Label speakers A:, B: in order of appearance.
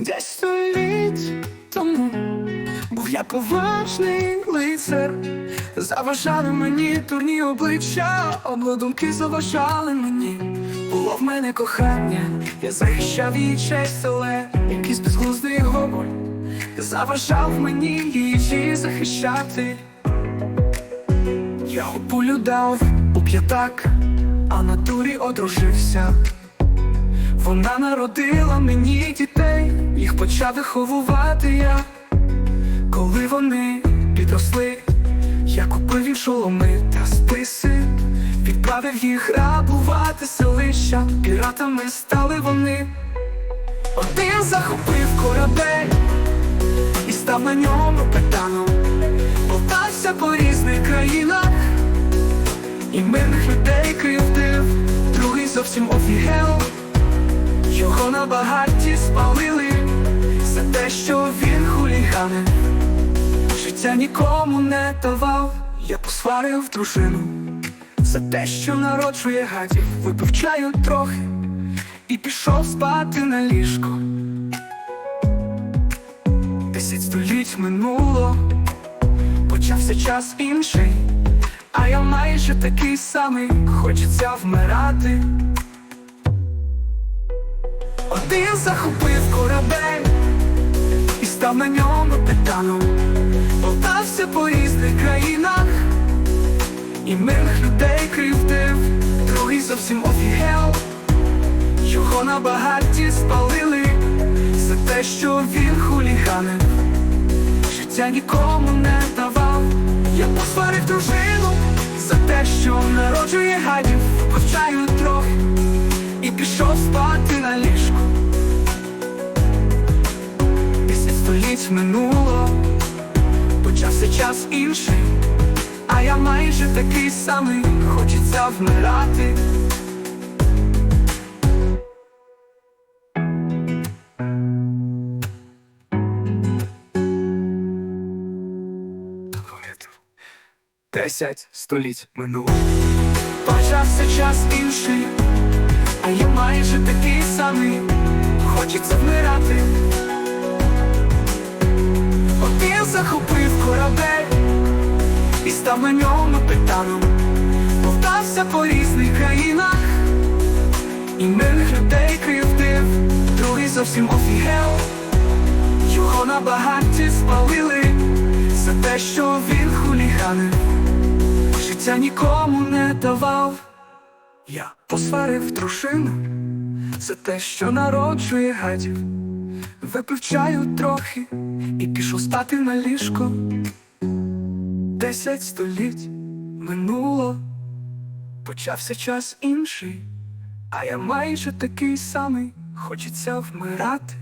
A: Десь століть тому був я поважний лицар, заважали мені турні обличчя, обладунки заважали мені. Було в мене кохання, я захищав її честь, але якийсь безглуздий говор заважав мені її захищати. Я пулю дав у п'ятак, а на турі одружився. Вона народила мені дітей, їх почав виховувати я. Коли вони підросли, я купив їм шоломи та списи, відправив їх грабувати селища, піратами стали вони. Один захопив корабель і став на ньому капітаном. Болтався по різних країнах, і мирних людей кривдив, багаті спалили за те, що він хуліганив Життя нікому не давав, я посварив дружину. За те, що народжує гадів, випив чаю трохи І пішов спати на ліжко Десять століть минуло, почався час інший, а я майже такий самий, хочеться вмирати. Один захопив корабель і став на ньому капітаном Болтався по різних країнах і мирних людей кривдив, другий зовсім офігел. Його на багаті спалили за те, що він хуліганив. Життя нікому не давав. Я посварив дружину за те, що народжує гадів, повчаю трохи і пішов спати на ліжку. Століть минуло, почався час інший, а я майже такий самий, хочеться вмирати. Десять століть минуло. Почався час інший, а я майже такий самий, хочеться вмирати. Захопив корабель і став на ньому капітаном. Повтався по різних країнах, і мирних людей кривдив, другий зовсім офігел. Його на багаті спалили за те, що він хуліганив. Життя нікому не давав. Я посварив дружину за те, що народжує гадів. Випив чаю трохи і пішов спати на ліжко. Десять століть минуло, почався час інший, а я майже такий самий, хочеться вмирати.